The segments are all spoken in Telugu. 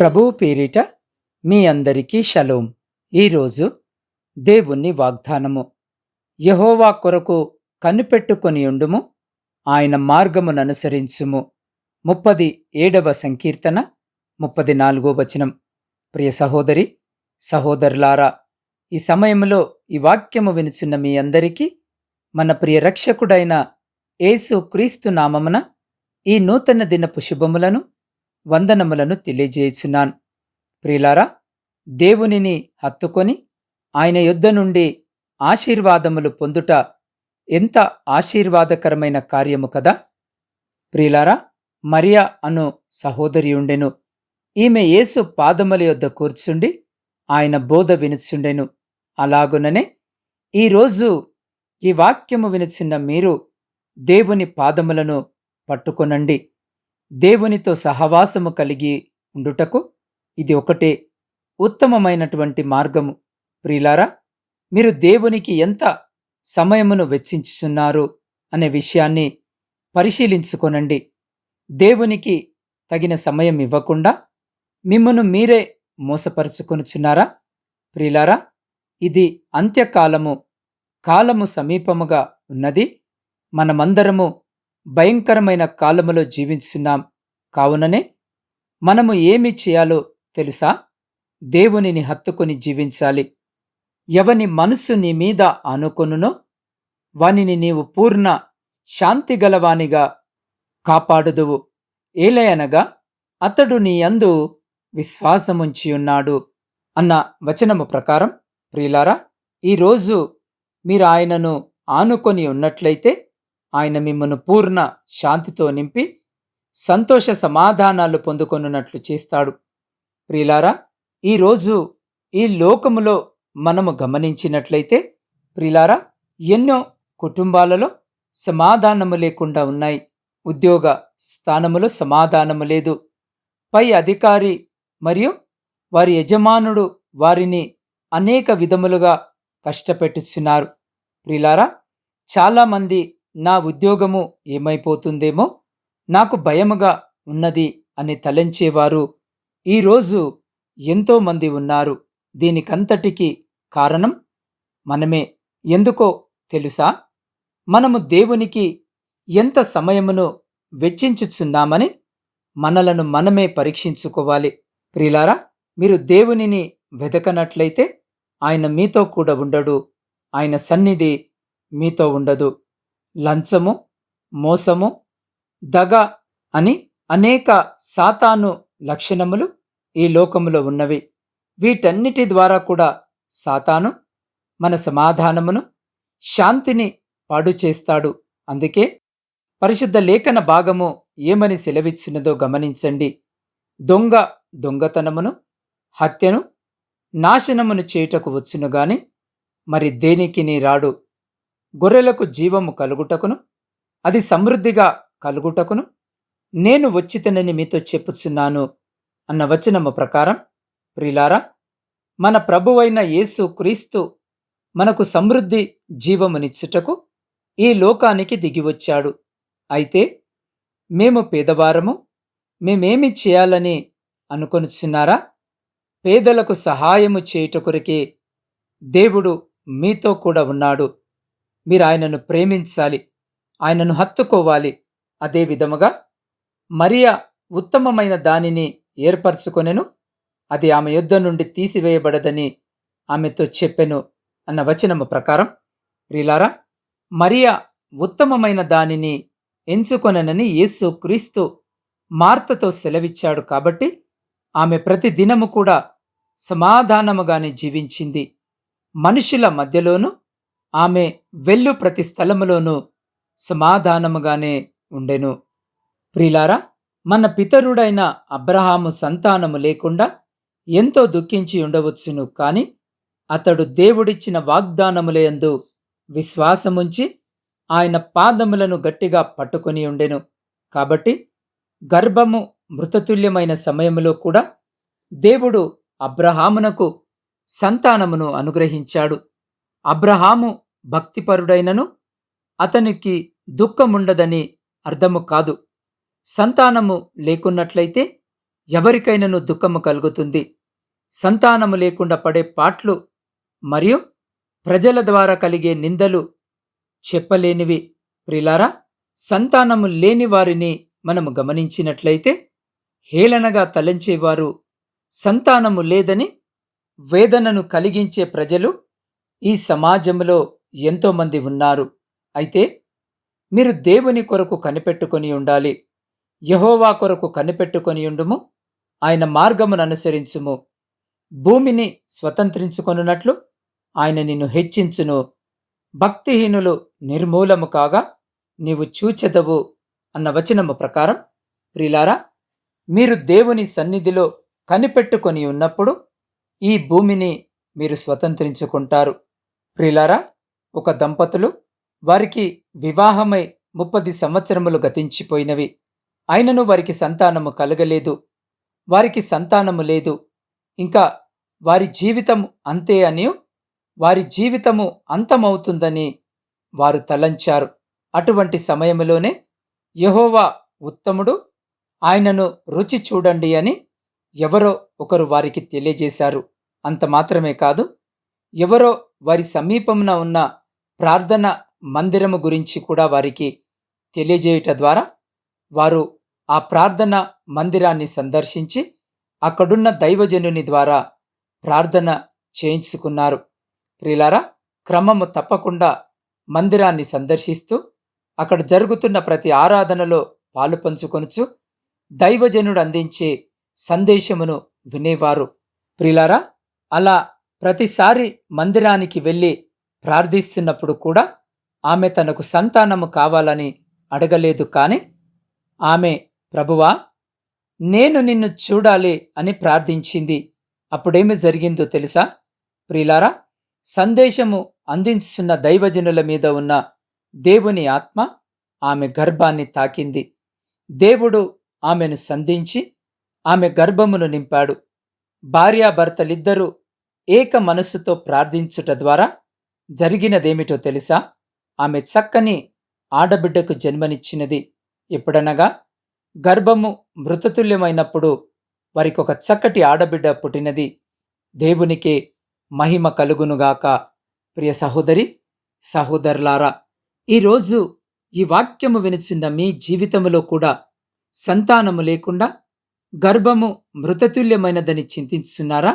ప్రభువు పేరిట మీ అందరికీ షలోం. ఈరోజు దేవుని వాగ్దానము. యహోవా కొరకు కనిపెట్టుకొని ఉండుము ఆయన మార్గముననుసరించుము. ముప్పది ఏడవ సంకీర్తన ముప్పది నాలుగో వచనం. ప్రియ సహోదరి సహోదరులారా ఈ సమయంలో ఈ వాక్యము వినుచున్న మీ అందరికీ మన ప్రియ రక్షకుడైన యేసు క్రీస్తు నామమున ఈ నూతన దినపు శుభములను వందనములను తెలియజేయుచున్నాను. ప్రియులారా దేవునిని హత్తుకొని ఆయన యొద్ద నుండి ఆశీర్వాదములు పొందుట ఎంత ఆశీర్వాదకరమైన కార్యము కదా! ప్రియులారా మరియా అను సహోదరి ఉండెను. ఈమె యేసు పాదముల యొద్ద కూర్చుండి ఆయన బోధ వినుచుండెను. అలాగుననే ఈరోజు ఈ వాక్యము వినుచున్న మీరు దేవుని పాదములను పట్టుకొనండి. దేవునితో సహవాసము కలిగి ఉండుటకు ఇది ఒకటే ఉత్తమమైనటువంటి మార్గము. ప్రియులారా మీరు దేవునికి ఎంత సమయమును వెచ్చించుచున్నారు అనే విషయాన్ని పరిశీలించుకొనండి. దేవునికి తగిన సమయం ఇవ్వకుండా మిమ్మను మీరే మోసపరుచుకొనుచున్నారా? ప్రియులారా ఇది అంత్యకాలము కాలము సమీపముగా ఉన్నది. మనమందరము భయంకరమైన కాలములో జీవిస్తున్నాం కావుననే మనము ఏమి చేయాలో తెలుసా? దేవునిని హత్తుకొని జీవించాలి. ఎవని మనస్సు నీ మీద ఆనుకొనునో వానిని నీవు పూర్ణ శాంతి గలవానిగా కాపాడుదువు. ఏలయనగా అతడు నీ అందు విశ్వాసముంచియున్నాడు అన్న వచనము ప్రకారం ప్రియులారా ఈరోజు మీరు ఆయనను ఆనుకొని ఉన్నట్లయితే ఆయన మిమ్మను పూర్ణ శాంతితో నింపి సంతోష సమాధానాలు పొందుకొనున్నట్లు చేస్తాడు. ప్రిలారా ఈరోజు ఈ లోకములో మనము గమనించినట్లయితే ప్రిలారా ఎన్నో కుటుంబాలలో సమాధానము లేకుండా ఉన్నాయి. ఉద్యోగ స్థానములో సమాధానము లేదు. పై అధికారి మరియు వారి యజమానుడు వారిని అనేక విధములుగా కష్టపెట్టుచున్నారు. ప్రిలారా చాలామంది నా ఉద్యోగము ఏమైపోతుందేమో? నాకు భయముగా ఉన్నది అని తలంచేవారు. ఈరోజు ఎంతోమంది ఉన్నారు. దీనికంతటికి కారణం మనమే. ఎందుకో తెలుసా? మనము దేవునికి ఎంత సమయమును వెచ్చించుచున్నామని మనలను మనమే పరీక్షించుకోవాలి. ప్రిలారా మీరు దేవునిని వెదకనట్లయితే ఆయన మీతో కూడా ఉండడు. ఆయన సన్నిధి మీతో ఉండదు. లంచము మోసము దగ అని అనేక సాతాను లక్షణములు ఈ లోకములో ఉన్నవి. వీటన్నిటి ద్వారా కూడా సాతాను మన సమాధానమును శాంతిని పాడు చేస్తాడు. అందుకే పరిశుద్ధ లేఖన భాగము ఏమని సెలవిచ్చినదో గమనించండి. దొంగ దొంగతనమును హత్యను నాశనమును చేయుటకు వచ్చును గాని మరి దేనికి నీ రాడు? గొర్రెలకు జీవము కలుగుటకును అది సమృద్ధిగా కలుగుటకును నేను వచ్చితనని మీతో చెప్పుచున్నాను అన్న వచనము ప్రకారం ప్రిలారా మన ప్రభువైన యేసు క్రీస్తు మనకు సమృద్ధి జీవమునిచ్చుటకు ఈ లోకానికి దిగివచ్చాడు. అయితే మేము పేదవారము మేమేమి చేయాలని అనుకొనుచున్నారా? పేదలకు సహాయము చేయుట కొరికే దేవుడు మీతో కూడా ఉన్నాడు. మీరు ఆయనను ప్రేమించాలి ఆయనను హత్తుకోవాలి. అదే విధముగా మరియా ఉత్తమమైన దానిని ఏర్పరచుకొనెను అది ఆమె యుద్ధ నుండి తీసివేయబడదని ఆమెతో చెప్పెను అన్న వచనము ప్రకారం ప్రిలారా మరియా ఉత్తమమైన దానిని ఎంచుకొననని యేసు క్రీస్తు మార్తతో సెలవిచ్చాడు కాబట్టి ఆమె ప్రతి దినము కూడా సమాధానముగానే జీవించింది. మనుషుల మధ్యలోనూ ఆమె వెళ్ళు ప్రతి స్థలములోనూ సమాధానముగానే ఉండెను. ప్రిలారా మన పితరుడైన అబ్రహాము సంతానము లేకుండా ఎంతో దుఃఖించి ఉండవచ్చును కాని అతడు దేవుడిచ్చిన వాగ్దానములందు విశ్వాసముంచి ఆయన పాదములను గట్టిగా పట్టుకొని ఉండెను. కాబట్టి గర్భము మృతతుల్యమైన సమయములో కూడా దేవుడు అబ్రహామునకు సంతానమును అనుగ్రహించాడు. అబ్రహాము భక్తిపరుడైనను అతనికి దుఃఖముండదని అర్థము కాదు. సంతానము లేకున్నట్లయితే ఎవరికైనను దుఃఖము కలుగుతుంది. సంతానము లేకుండా పడే పాట్లు మరియు ప్రజల ద్వారా కలిగే నిందలు చెప్పలేనివి. ప్రిలారా సంతానము లేని వారిని మనము గమనించినట్లయితే హేళనగా తలంచేవారు సంతానము లేదని వేదనను కలిగించే ప్రజలు ఈ సమాజంలో ఎంతోమంది ఉన్నారు. అయితే మీరు దేవుని కొరకు కనిపెట్టుకొని ఉండాలి. యహోవా కొరకు కనిపెట్టుకొని ఉండుము. ఆయన మార్గమును అనుసరించుము. భూమిని స్వతంత్రించుకొనున్నట్లు ఆయన నిన్ను హెచ్చించును. భక్తిహీనులు నిర్మూలము కాగా నీవు చూచెదవు అన్న వచనము ప్రకారం ప్రిలారా మీరు దేవుని సన్నిధిలో కనిపెట్టుకొని ఉన్నప్పుడు ఈ భూమిని మీరు స్వతంత్రించుకుంటారు. ప్రిలారా ఒక దంపతులు వారికి వివాహమై ముప్పది సంవత్సరములు గతించిపోయినవి. అయినను వారికి సంతానము కలగలేదు. వారికి సంతానము లేదు. ఇంకా వారి జీవితం అంతే అని వారి జీవితము అంతమవుతుందని వారు తలంచారు. అటువంటి సమయంలోనే యహోవా ఉత్తముడు ఆయనను రుచి చూడండి అని ఎవరో ఒకరు వారికి తెలియజేశారు. అంత మాత్రమే కాదు ఎవరో వారి సమీపమున ఉన్న ప్రార్థన మందిరము గురించి కూడా వారికి తెలియజేయుట ద్వారా వారు ఆ ప్రార్థన మందిరాన్ని సందర్శించి అక్కడున్న దైవజనుని ద్వారా ప్రార్థన చేయించుకున్నారు. ప్రిలారా క్రమము తప్పకుండా మందిరాన్ని సందర్శిస్తూ అక్కడ జరుగుతున్న ప్రతి ఆరాధనలో పాలు పంచుకొనుచు దైవజనుడు అందించే సందేశమును వినేవారు. ప్రిలారా అలా ప్రతిసారి మందిరానికి వెళ్ళి ప్రార్థిస్తున్నప్పుడు కూడా ఆమె తనకు సంతానము కావాలని అడగలేదు కానీ ఆమె ప్రభువా నేను నిన్ను చూడాలి అని ప్రార్థించింది. అప్పుడేమి జరిగిందో తెలుసా? ప్రిలారా సందేశము అందించున్న దైవజనుల మీద ఉన్న దేవుని ఆత్మ ఆమె గర్భాన్ని తాకింది. దేవుడు ఆమెను సంధించి ఆమె గర్భమును నింపాడు. భార్యాభర్తలిద్దరూ ఏక మనస్సుతో ప్రార్థించుట ద్వారా జరిగినదేమిటో తెలుసా? ఆమె చక్కని ఆడబిడ్డకు జన్మనిచ్చినది ఎప్పుడనగా గర్భము మృతతుల్యమైనప్పుడు వారికి ఒక చక్కటి ఆడబిడ్డ పుట్టినది. దేవునికే మహిమ కలుగునుగాక. ప్రియ సహోదరి సహోదరులారా ఈరోజు ఈ వాక్యము వినిచిన మీ జీవితంలో కూడా సంతానము లేకుండా గర్భము మృతతుల్యమైనదని చింతిస్తున్నారా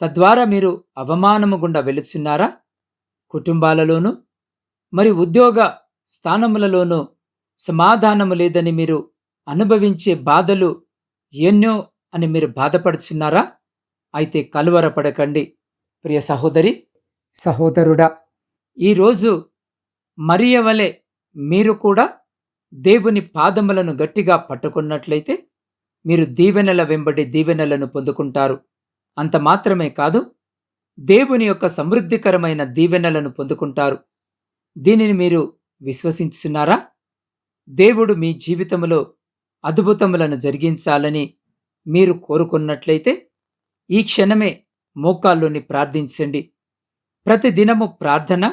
తద్వారా మీరు అవమానము గుండా వెలుచున్నారా? కుటుంబాలలోనూ మరి ఉద్యోగ స్థానములలోనూ సమాధానము లేదని మీరు అనుభవించే బాధలు ఎన్నో అని మీరు బాధపడుచున్నారా? అయితే కలువరపడకండి. ప్రియ సహోదరి సహోదరుడా ఈరోజు మరియవలే మీరు కూడా దేవుని పాదములను గట్టిగా పట్టుకున్నట్లయితే మీరు దీవెనల వెంబడి దీవెనలను పొందుకుంటారు. అంత మాత్రమే కాదు దేవుని యొక్క సమృద్ధికరమైన దీవెనలను పొందుకుంటారు. దీనిని మీరు విశ్వసించున్నారా దేవుడు మీ జీవితంలో అద్భుతములను జరిగించాలని మీరు కోరుకున్నట్లయితే ఈ క్షణమే మోకాల్లోని ప్రార్థించండి. ప్రతిదినము ప్రార్థన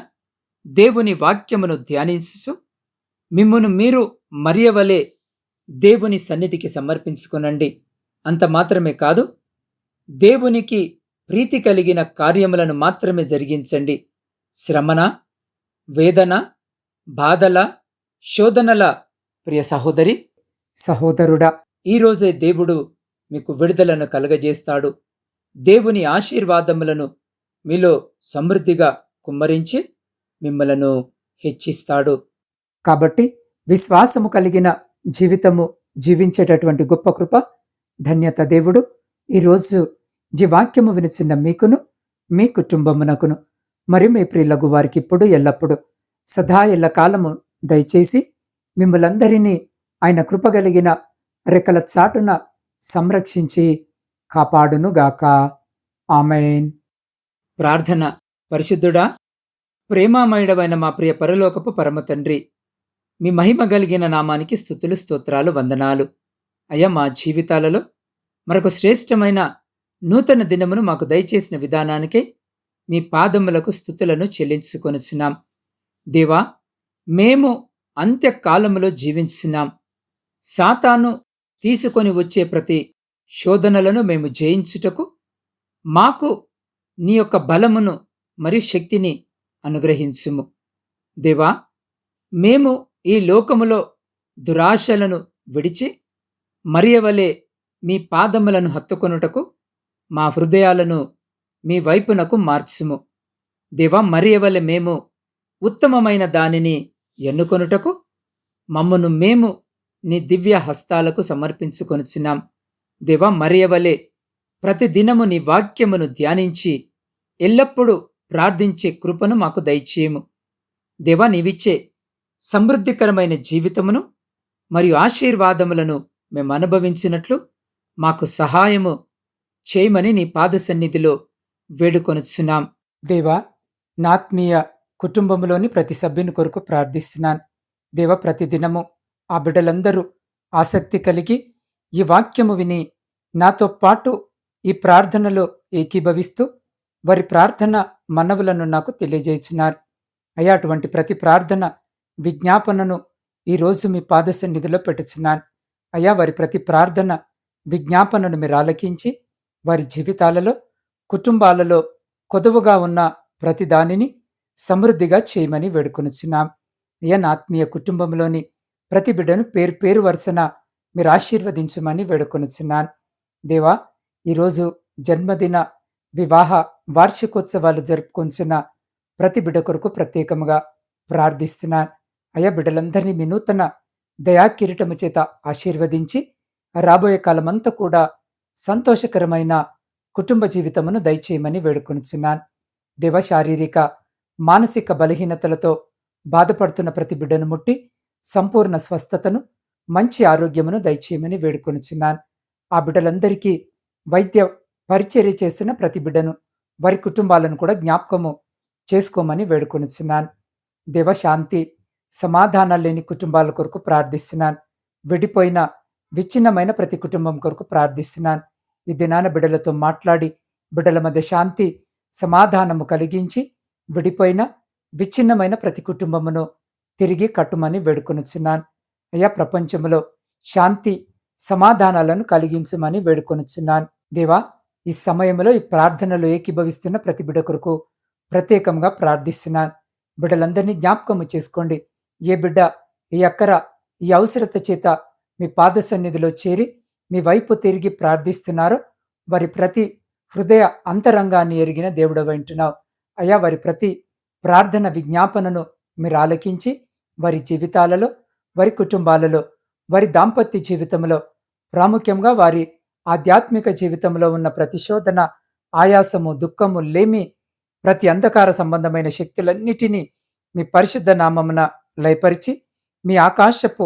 దేవుని వాక్యమును ధ్యానించు మిమ్మును మీరు మరియవలే దేవుని సన్నిధికి సమర్పించుకునండి. అంత మాత్రమే కాదు దేవునికి ప్రీతి కలిగిన కార్యములను మాత్రమే జరిగించండి. శ్రమన వేదన బాధల శోధనల ప్రియ సహోదరి సహోదరుడా ఈరోజే దేవుడు మీకు విడుదలను కలగజేస్తాడు. దేవుని ఆశీర్వాదములను మీలో సమృద్ధిగా కుమ్మరించి మిమ్మలను హెచ్చిస్తాడు. కాబట్టి విశ్వాసము కలిగిన జీవితము జీవించేటటువంటి గొప్ప కృప ధన్యత దేవుడు. ఈరోజు జీవాక్యము వినిచిన మీకును మీ కుటుంబమునకును మరియు మీ ప్రియులకు వారికి ఇప్పుడు ఎల్లప్పుడు సదా ఎల్ల కాలము దయచేసి మిమ్మలందరినీ ఆయన కృపగలిగిన రెక్కల చాటున సంరక్షించి కాపాడునుగాక. ఆమెన్. ప్రార్థన. పరిశుద్ధుడా ప్రేమామయుడమైన మా ప్రియ పరలోకపు పరమ తండ్రి మీ మహిమ కలిగిన నామానికి స్థుతులు స్తోత్రాలు వందనాలు. అయ్యా మా జీవితాలలో మరొక శ్రేష్టమైన నూతన దినమును మాకు దయచేసిన విధానానికే మీ పాదములకు స్థుతులను చెల్లించుకొనుచున్నాం. దేవా మేము అంత్యకాలములో జీవించున్నాం. సాతాను తీసుకొని వచ్చే ప్రతి శోధనలను మేము జయించుటకు మాకు నీ యొక్క బలమును మరియు శక్తిని అనుగ్రహించుము. దేవా మేము ఈ లోకములో దురాశలను విడిచి మరియవలే మీ పాదములను హత్తుకొనుటకు మా హృదయాలను మీ వైపునకు మార్చుము. దేవా మరియవలె మేము ఉత్తమమైన దానిని ఎన్నుకొనుటకు మమ్మను మేము నీ దివ్య హస్తాలకు సమర్పించుకొనుచున్నాం. దేవా మరియవలే ప్రతిదినము నీ వాక్యమును ధ్యానించి ఎల్లప్పుడూ ప్రార్థించే కృపను మాకు దయచేయము. దేవా నీవిచ్చే సమృద్ధికరమైన జీవితమును మరియు ఆశీర్వాదములను మేము అనుభవించినట్లు మాకు సహాయము చేయమని నీ పాద సన్నిధిలో వేడుకొనుచున్నాం. దేవా నాత్మీయ కుటుంబంలోని ప్రతి సభ్యుని కొరకు ప్రార్థిస్తున్నాను. దేవ ప్రతిదినము ఆ బిడ్డలందరూ ఆసక్తి కలిగి ఈ వాక్యము విని నాతో పాటు ఈ ప్రార్థనలో ఏకీభవిస్తూ వారి ప్రార్థన మనవులను నాకు తెలియజేస్తున్నారు అయ్యా అటువంటి ప్రతి ప్రార్థన విజ్ఞాపనను ఈరోజు మీ పాద సన్నిధిలో పెట్టుచున్నాను. అయ్యా వారి ప్రతి ప్రార్థన విజ్ఞాపనను మీరు ఆలకించి వారి జీవితాలలో కుటుంబాలలో కొదువుగా ఉన్న ప్రతి దానిని సమృద్ధిగా చేయమని వేడుకొనుచున్నాం. అయ్యా ఆత్మీయ కుటుంబంలోని ప్రతి బిడ్డను పేరు పేరు వరుసన మీరు ఆశీర్వదించమని వేడుకొనుచున్నాను. దేవా ఈరోజు జన్మదిన వివాహ వార్షికోత్సవాలు జరుపుకొంచున్న ప్రతి బిడ్డ కొరకు ప్రత్యేకముగా ప్రార్థిస్తున్నాను. అయ బిడ్డలందరినీ మీ నూతన చేత ఆశీర్వదించి రాబోయే కాలమంతా కూడా సంతోషకరమైన కుటుంబ జీవితమును దయచేయమని వేడుకొనుచున్నాను. దేవ శారీరక మానసిక బలహీనతలతో బాధపడుతున్న ప్రతి బిడ్డను ముట్టి సంపూర్ణ స్వస్థతను మంచి ఆరోగ్యమును దయచేయమని వేడుకొనుచున్నాను. ఆ బిడ్డలందరికీ వైద్య పరిచర్య చేస్తున్న ప్రతి బిడ్డను వారి కుటుంబాలను కూడా జ్ఞాపకము చేసుకోమని వేడుకొనుచున్నాను. దేవ శాంతి సమాధానాలు లేని కుటుంబాల కొరకు ప్రార్థిస్తున్నాను. విడిపోయిన విచ్ఛిన్నమైన ప్రతి కుటుంబం కొరకు ప్రార్థిస్తున్నాను. ఈ దినాన బిడ్డలతో మాట్లాడి బిడ్డల మధ్య శాంతి సమాధానము కలిగించి విడిపోయిన విచ్ఛిన్నమైన ప్రతి కుటుంబమును తిరిగి కట్టుమని వేడుకొనుచున్నాను. అయ్యా ప్రపంచంలో శాంతి సమాధానాలను కలిగించమని వేడుకొనుచున్నాను. దేవా ఈ సమయంలో ఈ ప్రార్థనలో ఏకీభవిస్తున్న ప్రతి బిడ కొరకు ప్రత్యేకంగా ప్రార్థిస్తున్నాను. బిడ్డలందరినీ జ్ఞాపకము చేసుకోండి. ఏ బిడ్డ ఈ అక్కర ఈ అవసరత చేత మీ పాద సన్నిధిలో చేరి మీ వైపు తిరిగి ప్రార్థిస్తున్నారో. వారి ప్రతి హృదయ అంతరంగాన్ని ఎరిగిన దేవుడు వింటున్నావు అయ్యా వారి ప్రతి ప్రార్థన విజ్ఞాపనను మీరు ఆలకించి వారి జీవితాలలో వారి కుటుంబాలలో వారి దాంపత్య జీవితంలో ప్రాముఖ్యంగా వారి ఆధ్యాత్మిక జీవితంలో ఉన్న ప్రతిశోధన ఆయాసము దుఃఖము లేమి ప్రతి అంధకార సంబంధమైన శక్తులన్నిటినీ మీ పరిశుద్ధ నామమున లయపరిచి మీ ఆకాశపు